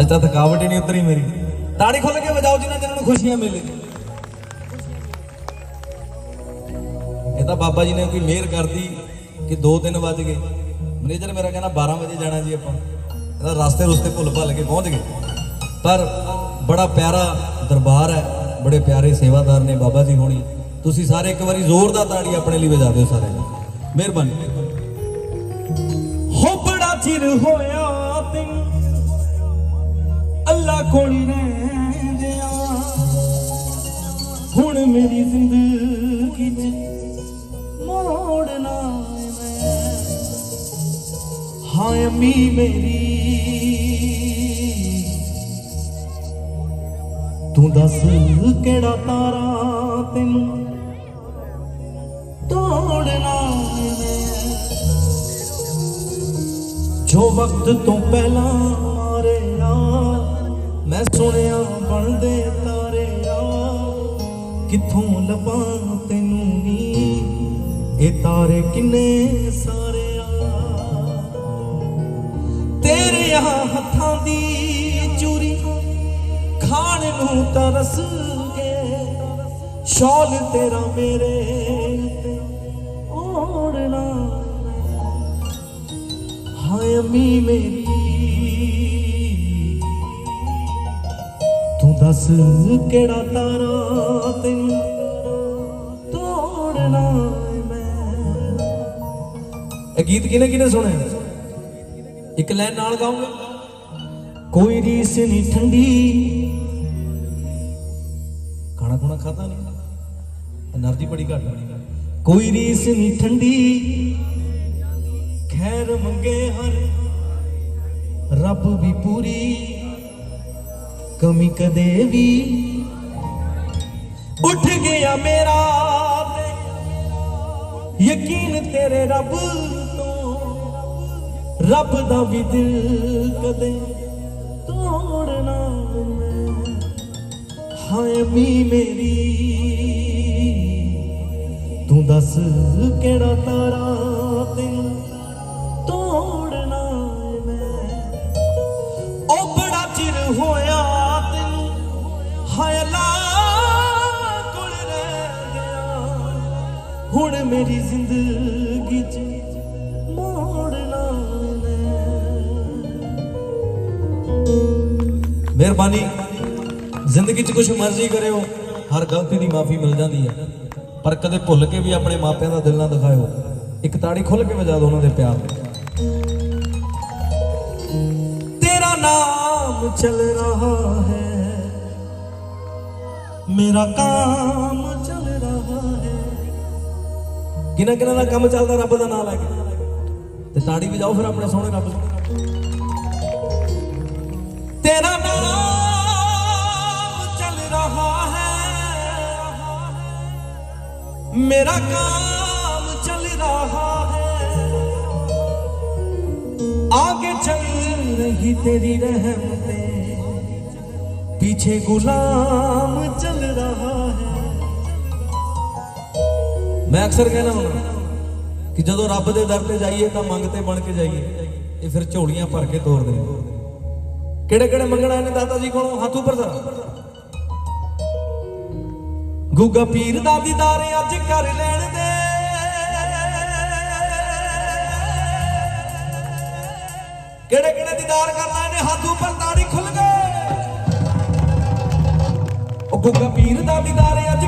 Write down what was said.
ਅੱਜ ਤਾਂ ਥਕਾਵਟ ਹੀ ਨਹੀਂ ਉਤਰੀ ਮੇਰੀ। ਤਾੜੀ ਖੁੱਲ ਕੇ ਵਜਾਓ ਜਿਨ੍ਹਾਂ ਜਿਨ੍ਹਾਂ ਨੂੰ ਖੁਸ਼ੀਆਂ ਮਿਲੇ। ਇਹ ਤਾਂ ਬਾਬਾ ਜੀ ਨੇ ਕੋਈ ਮਿਹਰ ਕਰਦੀ ਕਿ 2-3 ਵੱਜ ਗਏ। ਮੈਨੇਜਰ ਮੇਰਾ ਕਹਿੰਦਾ 12 ਵਜੇ ਜਾਣਾ ਜੀ ਆਪਾਂ। ਇਹਦਾ ਰਸਤੇ ਰੁਸਤੇ ਭੁੱਲ ਭੱਲ ਕੇ ਪਹੁੰਚ ਗਏ। ਪਰ ਬੜਾ ਪਿਆਰਾ ਦਰਬਾਰ ਹੈ। ਬੜੇ ਪਿਆਰੇ ਸੇਵਾਦਾਰ ਨੇ ਬਾਬਾ ਜੀ ਹੋਣੀ। ਤੁਸੀਂ ਸਾਰੇ ਇੱਕ ਵਾਰੀ ਜ਼ੋਰਦਾਰ ਤਾੜੀ ਆਪਣੇ ਲਈ ਵਜਾ ਦਿਓ ਸਾਰੇ। ਮਿਹਰਬਾਨੀ। ਹੋ ਬੜਾ ਚਿਰ ਹੋਇਆ ਤੈਨੂੰ ਅੱਲਾ ਕੋਲ ਰਹਿੰਦਿਆਂ ਹੁਣ ਮੇਰੀ ਜ਼ਿੰਦਗੀ ਚ ਮੋੜਨਾ ਮੈਂ ਹਾਂ ਅੰਮੀ ਮੇਰੀ, ਤੂੰ ਦੱਸ ਕਿਹੜਾ ਤਾਰਾ ਤੈਨੂੰ ਤੋੜਨਾ ਮੈਂ ਜੋ ਵਕਤ ਤੋਂ ਪਹਿਲਾਂ ਮੈਂ ਸੁਣਿਆ ਬਣਦੇ ਤਾਰੇ ਆ। ਕਿੱਥੋਂ ਲੱਭਾਂ ਤੈਨੂੰ ਨੀ ਇਹ ਤਾਰੇ ਕਿੰਨੇ ਸਾਰੇ ਆ। ਤੇਰੇ ਆ ਹੱਥਾਂ ਦੀ ਚੂਰੀ, ਖਾਣ ਨੂੰ ਤਰਸ ਗਏ ਸ਼ੌਲ ਤੇਰਾ ਮੇਰੇ ਓੜਨਾ। ਹਾਏ ਅੰਮੀ ਮੇਰੀ ਦੱਸ ਕਿਹੜਾ ਤਾਰਾ ਤੈਨੂੰ ਤੋੜਨਾ ਮੈਂ? ਇਹ ਗੀਤ ਕਿਨੇ ਕਿਨੇ ਸੁਣੇ? ਇੱਕ ਲੈ ਨਾਲ ਗਾਉਂਗਾ। ਕੋਈ ਰੀਸ ਨਹੀਂ ਠੰਡੀ। ਖਾਣਾ ਖੁਣਾ ਖਾਦਾ ਨਹੀਂ? એનર્ਜੀ ਬੜੀ ਘੱਟ ਕੋਈ ਰੀਸ ਨਹੀਂ ਠੰਡੀ। ਖੈਰ ਮੰਗੇ ਹਰ, ਰੱਬ ਵੀ ਪੂਰੀ। ਕਮੀ ਕਦੇ ਵੀ ਉੱਠ ਗਿਆ ਮੇਰਾ ਯਕੀਨ ਤੇਰੇ ਰੱਬ ਤੋਂ। ਰੱਬ ਦਾ ਵੀ ਦਿਲ ਕਦੇ ਤੋੜਨਾ ਮੈਂ ਹਾਏ ਮੀ ਮੇਰੀ, ਤੂੰ ਦੱਸ ਕਿਹੜਾ ਤਾਰਾ ਮੋੜ ਮੇਰੀ ਜ਼ਿੰਦਗੀ ਚ, ਮੋੜ ਨਾ ਮਿਹਰਬਾਨੀ, ਜ਼ਿੰਦਗੀ ਚ ਕੁਝ ਮਰਜ਼ੀ ਕਰਿਓ, ਹਰ ਗਲਤੀ ਦੀ ਮਾਫੀ ਮਿਲ ਜਾਂਦੀ ਹੈ। ਪਰ ਕਦੇ ਭੁੱਲ ਕੇ ਵੀ ਆਪਣੇ ਮਾਪਿਆਂ ਦਾ ਦਿਲ ਨਾ ਦਿਖਾਇਓ। ਇੱਕ ਤਾੜੀ ਖੁੱਲ ਕੇ ਵਜਾ ਦਿਓ ਉਹਨਾਂ ਦੇ ਪਿਆਰ। ਤੇਰਾ ਨਾਮ ਚੱਲ ਰਹਾ ਹੈ। ਮੇਰਾ ਕੰਮ ਚੱਲ ਰਹਾ ਹੈ। है ਕਿਹਨਾਂ ਕਿਹਨਾਂ ਦਾ ਕੰਮ ਚੱਲਦਾ ਰੱਬ ਦਾ ਨਾਮ ਲੈ ਕੇ ਤੇ ਤਾੜੀ ਵਜਾਓ ਫਿਰ ਆਪਣੇ ਸੋਹਣੇ ਰੱਬ ਨੂੰ तेरा नाम चल रहा है मेरा काम चल रहा है आगे चल रही तेरी रहमतें पीछे गुलाम चल ਮੈਂ ਅਕਸਰ ਕਹਿਣਾ ਹੁੰਦਾ ਕਿ ਜਦੋਂ ਰੱਬ ਦੇ ਦਰ ਤੇ ਜਾਈਏ ਤਾਂ ਮੰਗਤੇ ਬਣ ਕੇ ਜਾਈਏ, ਇਹ ਫਿਰ ਝੋਲੀਆਂ ਭਰ ਕੇ ਤੋਰਦੇ ਨੇ ਕਿਹੜੇ ਕਿਹੜੇ ਮੰਗਣਾ ਇਹਨੇ ਦਾਤਾ ਜੀ ਕੋਲੋਂ? ਹੱਥ ਉੱਪਰ ਸਰ। ਗੁੱਗਾ ਪੀਰ ਦਾ ਦੀਦਾਰ ਅੱਜ ਕਰ ਲੈਣ ਦੇ। ਕਿਹੜੇ ਕਿਹੜੇ ਦੀਦਾਰ ਕਰਨਾ ਇਹਨੇ? ਹੱਥ ਉੱਪਰ ਤਾੜੀ ਖੁੱਲ ਗਏ। ਉਹ ਗੁੱਗਾ ਪੀਰ ਦਾ ਦੀਦਾਰ ਅੱਜ